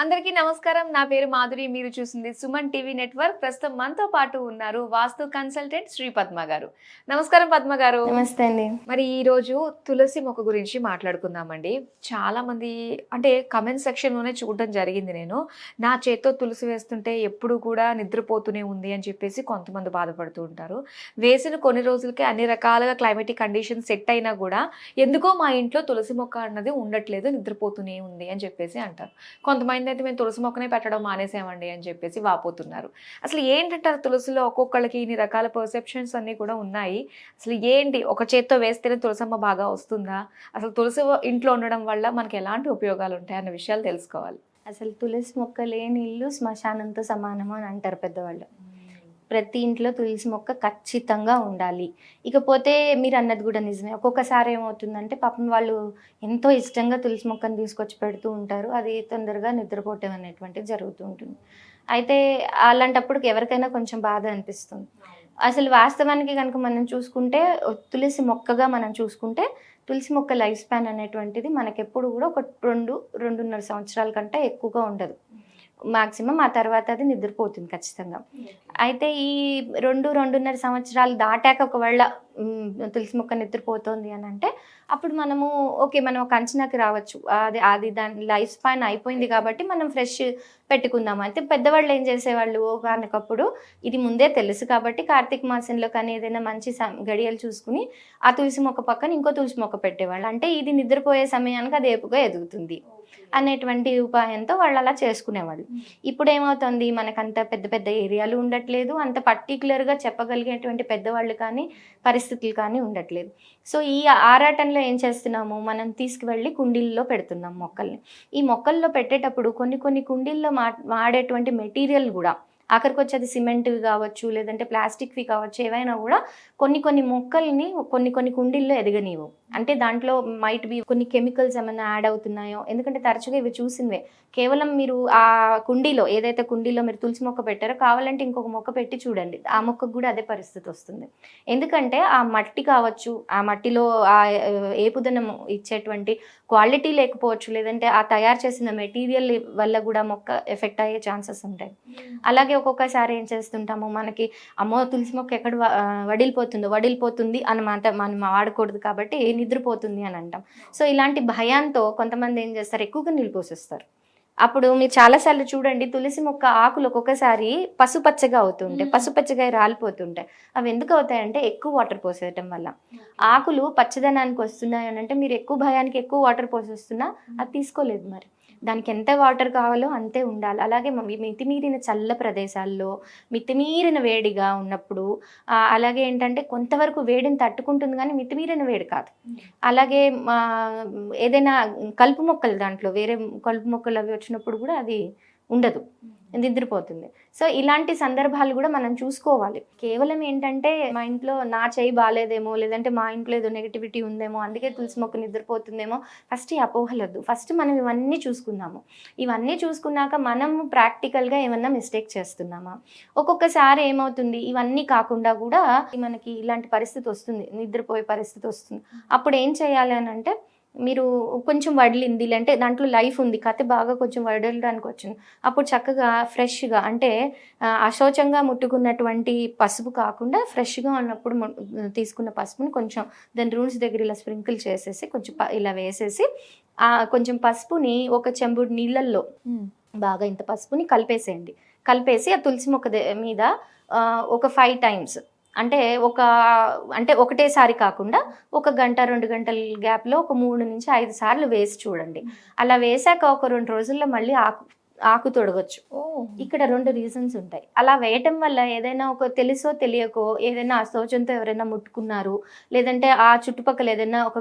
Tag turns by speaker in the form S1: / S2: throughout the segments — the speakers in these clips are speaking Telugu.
S1: అందరికీ నమస్కారం. నా పేరు మాధురి. మీరు చూసింది సుమన్ టీవీ నెట్వర్క్. ప్రస్తుతం మనతో పాటు ఉన్నారు వాస్తు కన్సల్టెంట్ శ్రీ పద్మ గారు. నమస్కారం పద్మ గారు.
S2: నమస్తే అండి.
S1: మరి ఈ రోజు తులసి మొక్క గురించి మాట్లాడుకుందామండి. చాలా మంది అంటే కమెంట్ సెక్షన్లోనే చూడడం జరిగింది నేను. నా చేత్తో తులసి వేస్తుంటే ఎప్పుడు కూడా నిద్రపోతూనే ఉంది అని చెప్పేసి కొంతమంది బాధపడుతూ ఉంటారు. వేసిన కొన్ని రోజులకి అన్ని రకాలుగా క్లైమేటిక్ కండిషన్ సెట్ అయినా కూడా ఎందుకో మా ఇంట్లో తులసి మొక్క అన్నది ఉండట్లేదు నిద్రపోతూనే ఉంది అని చెప్పేసి అంటారు. కొంతమంది ఏంటంటే మేము తులసి మొక్కనే పెట్టడం మానేసామండి అని చెప్పేసి వాపోతున్నారు. అసలు ఏంటంటారు తులసిలో ఒక్కొక్కళ్ళకి ఇన్ని రకాల పర్సెప్షన్స్ అన్నీ కూడా ఉన్నాయి. అసలు ఏంటి? ఒక చేత్తో వేస్తేనే తులసమ్మ బాగా వస్తుందా? అసలు తులసి ఇంట్లో ఉండడం వల్ల మనకి ఎలాంటి ఉపయోగాలు ఉంటాయి అన్న విషయాలు తెలుసుకోవాలి.
S2: అసలు తులసి మొక్క లేని ఇల్లు శ్మశానంతో సమానము అని అంటారు పెద్దవాళ్ళు. ప్రతి ఇంట్లో తులసి మొక్క ఖచ్చితంగా ఉండాలి. ఇకపోతే మీరు అన్నది కూడా నిజమే. ఒక్కొక్కసారి ఏమవుతుందంటే పాపం వాళ్ళు ఎంతో ఇష్టంగా తులసి మొక్కను తీసుకొచ్చి పెడుతూ ఉంటారు. అది తొందరగా నిద్రపోవటం అనేటువంటిది జరుగుతూ ఉంటుంది. అయితే అలాంటప్పుడు ఎవరికైనా కొంచెం బాధ అనిపిస్తుంది. అసలు వాస్తవానికి కనుక మనం చూసుకుంటే తులసి మొక్కగా మనం చూసుకుంటే తులసి మొక్క లైఫ్ స్పాన్ అనేటువంటిది మనకి ఎప్పుడు కూడా ఒక రెండు రెండున్నర సంవత్సరాల కంటే ఎక్కువగా ఉండదు. మాక్సిమం ఆ తర్వాత అది నిద్రపోతుంది ఖచ్చితంగా. అయితే ఈ రెండు రెండున్నర సంవత్సరాలు దాటాక ఒకవేళ తులసి మొక్క నిద్రపోతుంది అని అంటే అప్పుడు మనము ఓకే మనం ఒక అంచనాకి రావచ్చు. అది అది దాని లైఫ్ స్పాన్ అయిపోయింది కాబట్టి మనం ఫ్రెష్ పెట్టుకుందాం అయితే పెద్దవాళ్ళు ఏం చేసేవాళ్ళు? ఒకనకప్పుడు ఇది ముందే తెలుసు కాబట్టి కార్తీక మాసంలో కానీ ఏదైనా మంచి గడియలు చూసుకుని ఆ తులసి మొక్క పక్కన ఇంకో తులసి మొక్క పెట్టేవాళ్ళు. అంటే ఇది నిద్రపోయే సమయానికి అది ఏపుగా ఎదుగుతుంది అనేటువంటి ఉపాయంతో వాళ్ళు అలా చేసుకునేవాళ్ళు. ఇప్పుడు ఏమవుతుంది? మనకంత పెద్ద పెద్ద ఏరియాలు ఉండట్లేదు. అంత పర్టికులర్గా చెప్పగలిగేటువంటి పెద్దవాళ్ళు కానీ పరిస్థితులు కానీ ఉండట్లేదు. సో ఈ ఆరాటంలో ఏం చేస్తున్నాము? మనం తీసుకువెళ్ళి కుండీల్లో పెడుతున్నాం మొక్కల్ని. ఈ మొక్కల్లో పెట్టేటప్పుడు కొన్ని కొన్ని కుండీల్లో మా వాడేటువంటి మెటీరియల్ కూడా ఆఖరికి వచ్చేది సిమెంట్వి కావచ్చు లేదంటే ప్లాస్టిక్వి కావచ్చు ఏవైనా కూడా కొన్ని కొన్ని మొక్కల్ని కొన్ని కొన్ని కుండీల్లో ఎదగనివ్వు. అంటే దాంట్లో మైట్ బి కొన్ని కెమికల్స్ ఏమైనా యాడ్ అవుతున్నాయో? ఎందుకంటే తరచుగా ఇవి చూసినవే. కేవలం మీరు ఆ కుండీలో ఏదైతే కుండీలో మీరు తులసి మొక్క పెట్టారో కావాలంటే ఇంకొక మొక్క పెట్టి చూడండి. ఆ మొక్కకు కూడా అదే పరిస్థితి వస్తుంది. ఎందుకంటే ఆ మట్టి కావచ్చు ఆ మట్టిలో ఆ ఏపుదనం ఇచ్చేటువంటి క్వాలిటీ లేకపోవచ్చు లేదంటే ఆ తయారు చేసిన మెటీరియల్ వల్ల కూడా మొక్క ఎఫెక్ట్ అయ్యే ఛాన్సెస్ ఉంటాయి. అలాగే ఒక్కొక్కసారి ఏం చేస్తుంటాము? మనకి అమ్మో తులసి మొక్క ఎక్కడ వడిలిపోతుందో? వడిలిపోతుంది అనమాట మనం వాడకూడదు కాబట్టి నిద్రపోతుంది అని అంటాం. సో ఇలాంటి భయంతో కొంతమంది ఏం చేస్తారు? ఎక్కువగా నీళ్ళు పోసేస్తారు. అప్పుడు మీరు చాలాసార్లు చూడండి తులసి మొక్క ఆకులు ఒక్కొక్కసారి పసుపచ్చగా అవుతుంటాయి. పసుపచ్చగా రాలిపోతుంటాయి. అవి ఎందుకు అవుతాయంటే ఎక్కువ వాటర్ పోసేయటం వల్ల. ఆకులు పచ్చదనానికి వస్తున్నాయి అని అంటే మీరు ఎక్కువ భయానికి ఎక్కువ వాటర్ పోసేస్తున్నా అది తీసుకోలేదు మరి. దానికి ఎంత వాటర్ కావాలో అంతే ఉండాలి. అలాగే మితిమీరిన చల్ల ప్రదేశాల్లో మితిమీరిన వేడిగా ఉన్నప్పుడు అలాగే ఏంటంటే కొంతవరకు వేడిని తట్టుకుంటుంది కానీ మితిమీరిన వేడి కాదు. అలాగే మా ఏదైనా కలుపు మొక్కలు దాంట్లో వేరే కలుపు మొక్కలు అవి వచ్చినప్పుడు కూడా అది ఉండదు. నిద్రపోతుంది. సో ఇలాంటి సందర్భాలు కూడా మనం చూసుకోవాలి. కేవలం ఏంటంటే మా ఇంట్లో నా చేయి బాగాలేదేమో లేదంటే మా ఇంట్లో ఏదో నెగిటివిటీ ఉందేమో అందుకే తులసి మొక్క నిద్రపోతుందేమో ఫస్ట్ ఈ అపోహలొద్దు. ఫస్ట్ మనం ఇవన్నీ చూసుకుందాము. ఇవన్నీ చూసుకున్నాక మనం ప్రాక్టికల్గా ఏమన్నా మిస్టేక్ చేస్తున్నామా? ఒక్కొక్కసారి ఏమవుతుంది ఇవన్నీ కాకుండా కూడా మనకి ఇలాంటి పరిస్థితి వస్తుంది నిద్రపోయే పరిస్థితి వస్తుంది. అప్పుడు ఏం చేయాలి అని అంటే మీరు కొంచెం వడిలింది అంటే దాంట్లో లైఫ్ ఉంది కథ బాగా కొంచెం వడలడానికి వచ్చింది. అప్పుడు చక్కగా ఫ్రెష్గా అంటే అశోచంగా ముట్టుకున్నటువంటి పసుపు కాకుండా ఫ్రెష్గా ఉన్నప్పుడు తీసుకున్న పసుపుని కొంచెం దాని రూట్స్ దగ్గర ఇలా స్ప్రింకిల్ చేసేసి కొంచెం ఇలా వేసేసి ఆ కొంచెం పసుపుని ఒక చెంబుడు నీళ్ళల్లో బాగా ఇంత పసుపుని కలిపేసేయండి. కలిపేసి ఆ తులసి మొక్క మీద ఒక ఫైవ్ టైమ్స్ అంటే ఒక అంటే ఒకటేసారి కాకుండా ఒక గంట రెండు గంటల గ్యాప్లో ఒక మూడు నుంచి ఐదు సార్లు వేసి చూడండి. అలా వేసాక ఒక రెండు రోజుల్లో మళ్ళీ ఆకు ఆకు తొడగొచ్చు.
S1: ఓ.
S2: ఇక్కడ రెండు రీజన్స్ ఉంటాయి. అలా వేయటం వల్ల ఏదైనా ఒక తెలుసో తెలియకో ఏదైనా అశోచంతో ఎవరైనా ముట్టుకున్నారు లేదంటే ఆ చుట్టుపక్కల ఏదైనా ఒక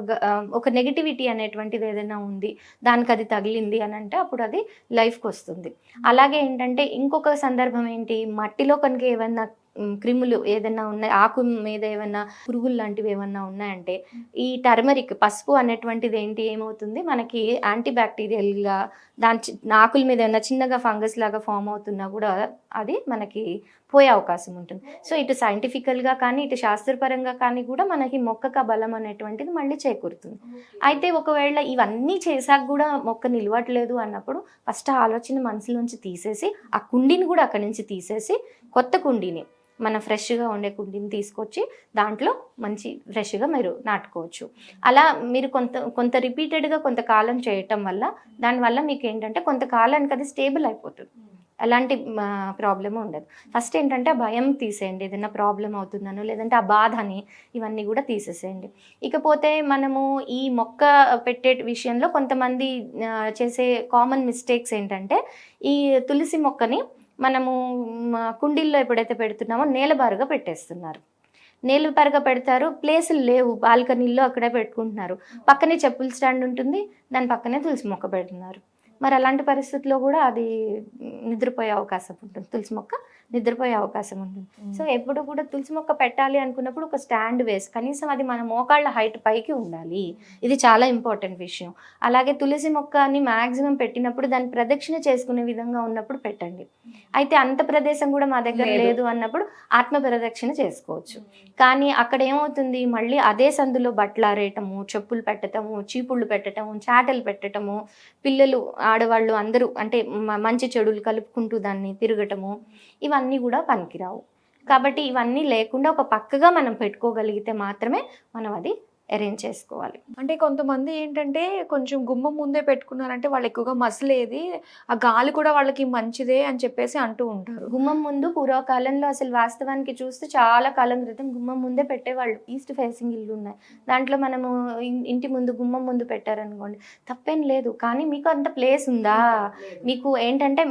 S2: ఒక నెగిటివిటీ అనేటువంటిది ఏదైనా ఉంది దానికి అది తగిలింది అని అంటే అప్పుడు అది లైఫ్కి వస్తుంది. అలాగే ఏంటంటే ఇంకొక సందర్భం ఏంటి? మట్టిలో కనుక ఏమైనా క్రిములు ఏదైనా ఉన్నాయి ఆకు మీద ఏమైనా పురుగులు లాంటివి ఏమన్నా ఉన్నాయంటే ఈ టర్మరిక్ పసుపు అనేటువంటిది ఏంటి ఏమవుతుంది? మనకి యాంటీ బ్యాక్టీరియల్గా దాని ఆకుల మీద ఏమైనా చిన్నగా ఫంగస్ లాగా ఫామ్ అవుతున్నా కూడా అది మనకి
S3: పోయే అవకాశం ఉంటుంది. సో ఇటు సైంటిఫికల్గా కానీ ఇటు శాస్త్రపరంగా కానీ కూడా మనకి మొక్కకు బలం అనేటువంటిది మళ్ళీ చేకూరుతుంది. అయితే ఒకవేళ ఇవన్నీ చేశాక కూడా మొక్క నిలవట్లేదు అన్నప్పుడు ఫస్ట్ ఆలోచన మనసులోంచి తీసేసి ఆ కుండీని కూడా అక్కడి నుంచి తీసేసి కొత్త కుండీని మన ఫ్రెష్గా ఉండే కుండీని తీసుకొచ్చి దాంట్లో మంచి ఫ్రెష్గా మీరు నాటుకోవచ్చు. అలా మీరు కొంత కొంత రిపీటెడ్గా కొంతకాలం చేయటం వల్ల దానివల్ల మీకు ఏంటంటే కొంతకాలానికి అది స్టేబుల్ అయిపోతుంది. ఎలాంటి ప్రాబ్లమ్ ఉండదు. ఫస్ట్ ఏంటంటే ఆ భయం తీసేయండి. ఏదైనా ప్రాబ్లం అవుతుందనో లేదంటే ఆ బాధని ఇవన్నీ కూడా తీసేసేయండి. ఇకపోతే మనము ఈ మొక్క పెట్టే విషయంలో కొంతమంది చేసే కామన్ మిస్టేక్స్ ఏంటంటే ఈ తులసి మొక్కని మనము కుండీల్లో ఎప్పుడైతే పెడుతున్నామో నేలబారుగా పెట్టేస్తున్నారు. నేలబారుగా పెడతారు ప్లేసులు లేవు బాల్కనీల్లో అక్కడే పెట్టుకుంటున్నారు. పక్కనే చెప్పుల స్టాండ్ ఉంటుంది దాని పక్కనే తులసి మొక్క పెడుతున్నారు. మరి అలాంటి పరిస్థితుల్లో కూడా అది నిద్రపోయే అవకాశం ఉంటుంది. తులసి మొక్క నిద్రపోయే అవకాశం ఉంటుంది. సో ఎప్పుడు కూడా తులసి మొక్క పెట్టాలి అనుకున్నప్పుడు ఒక స్టాండ్ వేసి కనీసం అది మన మోకాళ్ళ హైట్ పైకి ఉండాలి. ఇది చాలా ఇంపార్టెంట్ విషయం. అలాగే తులసి మొక్కని మ్యాక్సిమం పెట్టినప్పుడు దాన్ని ప్రదక్షిణ చేసుకునే విధంగా ఉన్నప్పుడు పెట్టండి. అయితే అంత ప్రదేశం కూడా మా దగ్గర
S1: లేదు.
S3: లేదు అన్నప్పుడు ఆత్మ ప్రదక్షిణ చేసుకోవచ్చు. కానీ అక్కడ ఏమవుతుంది? మళ్ళీ అదే సందులో బట్టలు ఆరేయటము చెప్పులు పెట్టటము చీపుళ్ళు పెట్టటము చాటలు పెట్టటము పిల్లలు ఆడవాళ్ళు అందరూ అంటే మ- మంచి చెడులు కలుపుకుంటూ దాన్ని తిరగటము ఇవన్నీ కూడా పనికిరావు. కాబట్టి ఇవన్నీ లేకుండా ఒక పక్కగా మనం పెట్టుకోగలిగితే మాత్రమే మనం అది అరేంజ్ చేసుకోవాలి.
S1: అంటే కొంతమంది ఏంటంటే కొంచెం గుమ్మం ముందే పెట్టుకున్నారంటే వాళ్ళు ఎక్కువగా మసలేది ఆ గాలి కూడా వాళ్ళకి మంచిదే అని చెప్పేసి అంటూ ఉంటారు.
S3: గుమ్మం ముందు పూర్వకాలంలో అసలు వాస్తవానికి చూస్తే చాలా కాలం క్రితం గుమ్మం ముందే పెట్టేవాళ్ళు. ఈస్ట్ ఫేసింగ్ ఇల్లు ఉన్నాయి. దాంట్లో మనము ఇంటి ముందు గుమ్మం ముందు పెట్టారనుకోండి. తప్పేం లేదు. కానీ మీకు అంత ప్లేస్ ఉందా? మీకు ఏంటంటే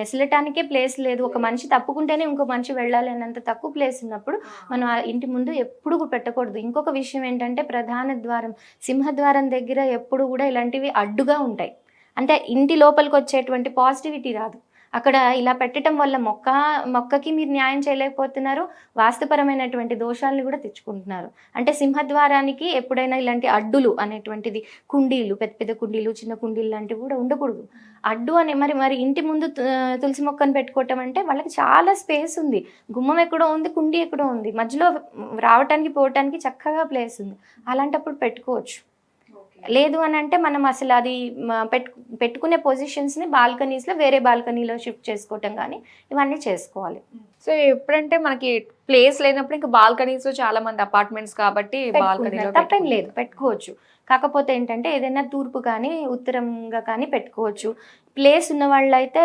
S3: మెసలటానికే ప్లేస్ లేదు. ఒక మనిషి తప్పుకుంటేనే ఇంకో మనిషి వెళ్ళాలి అన్నంత తక్కువ ప్లేస్ ఉన్నప్పుడు మనం ఆ ఇంటి ముందు ఎప్పుడు కూడా పెట్టకూడదు. ఇంకొక విషయం ఏంటంటే ప్రధాన ద్వారం సింహద్వారం దగ్గర ఎప్పుడు కూడా ఇలాంటివి అడ్డుగా ఉంటాయి. అంటే ఇంటి లోపలికి వచ్చేటువంటి పాజిటివిటీ రాదు. అక్కడ ఇలా పెట్టడం వల్ల మొక్క మొక్కకి మీరు న్యాయం చేయలేకపోతున్నారు వాస్తుపరమైనటువంటి దోషాలను కూడా తెచ్చుకుంటున్నారు. అంటే సింహద్వారానికి ఎప్పుడైనా ఇలాంటి అడ్డులు అనేటువంటిది కుండీలు పెద్ద పెద్ద కుండీలు చిన్న కుండీలు లాంటివి కూడా ఉండకూడదు. అడ్డు అనే మరి మరి ఇంటి ముందు తు- తులసి మొక్కను పెట్టుకోవటం అంటే వాళ్ళకి చాలా స్పేస్ ఉంది. గుమ్మం ఎక్కడో ఉంది కుండీ ఎక్కడో ఉంది. మధ్యలో రావటానికి పోవటానికి చక్కగా ప్లేస్ ఉంది. అలాంటప్పుడు పెట్టుకోవచ్చు. లేదు అని అంటే మనం అసలు అది పెట్టుకునే పొజిషన్స్ని బాల్కనీస్లో వేరే బాల్కనీలో షిఫ్ట్ చేసుకోవటం కానీ ఇవన్నీ చేసుకోవాలి.
S1: సో ఎప్పుడంటే మనకి ప్లేస్ లేనప్పుడు ఇంకా బాల్కనీస్ చాలా మంది అపార్ట్మెంట్స్ కాబట్టి బాల్కనీలో.
S3: తప్పేం లేదు పెట్టుకోవచ్చు. కాకపోతే ఏంటంటే ఏదైనా తూర్పు కానీ ఉత్తరంగా కానీ పెట్టుకోవచ్చు. ప్లేస్ ఉన్న వాళ్ళు అయితే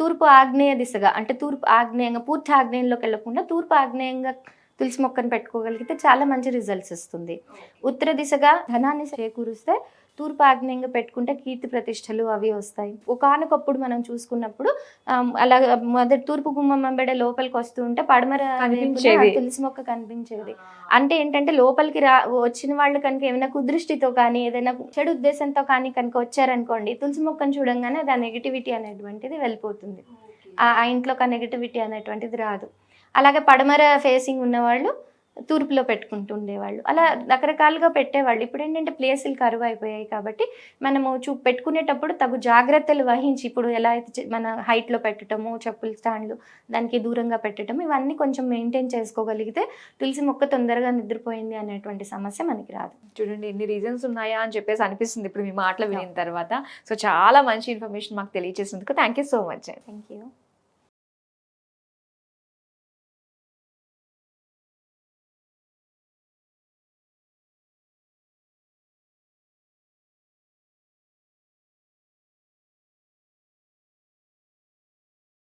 S3: తూర్పు ఆగ్నేయ దిశగా అంటే తూర్పు ఆగ్నేయంగా పూర్తి ఆగ్నేయంలోకి వెళ్ళకుండా తూర్పు ఆగ్నేయంగా తులసి మొక్కను పెట్టుకోగలిగితే చాలా మంచి రిజల్ట్స్ ఇస్తుంది. ఉత్తర దిశగా ధనాన్ని చేకూరుస్తే తూర్పు ఆగ్నేయంగా పెట్టుకుంటే కీర్తి ప్రతిష్టలు అవి వస్తాయి. ఒకనకొప్పుడు మనం చూసుకున్నప్పుడు అలా మొదటి తూర్పు గుమ్మం వెంబడే లోపలికి వస్తూ ఉంటే పడమర. తులసి మొక్క కనిపించేది. అంటే ఏంటంటే లోపలికి రా వచ్చిన వాళ్ళు కనుక ఏమైనా కుదృష్టితో కానీ ఏదైనా చెడు ఉద్దేశంతో కానీ కనుక వచ్చారనుకోండి తులసి మొక్కను చూడంగానే అది ఆ నెగిటివిటీ అనేటువంటిది వెళ్ళిపోతుంది. ఆ ఆ ఇంట్లోకి ఆ నెగిటివిటీ అనేటువంటిది రాదు. అలాగే పడమర ఫేసింగ్ ఉన్నవాళ్ళు తూర్పులో పెట్టుకుంటూ ఉండేవాళ్ళు అలా రకరకాలుగా పెట్టేవాళ్ళు. ఇప్పుడు ఏంటంటే ప్లేసులు కరువు అయిపోయాయి కాబట్టి మనము చూ పెట్టుకునేటప్పుడు తగు జాగ్రత్తలు వహించి ఇప్పుడు ఎలా అయితే మన హైట్లో పెట్టడము చెప్పుల స్టాండ్లు దానికి దూరంగా పెట్టడం ఇవన్నీ కొంచెం మెయింటైన్ చేసుకోగలిగితే తులసి మొక్క తొందరగా నిద్రపోయింది అనేటువంటి సమస్య మనకి రాదు.
S1: చూడండి ఎన్ని రీజన్స్ ఉన్నాయా అని చెప్పేసి అనిపిస్తుంది ఇప్పుడు మీ మాటలు వినిన తర్వాత. సో చాలా మంచి ఇన్ఫర్మేషన్ మాకు తెలియజేసినందుకు thank you so much
S3: thank you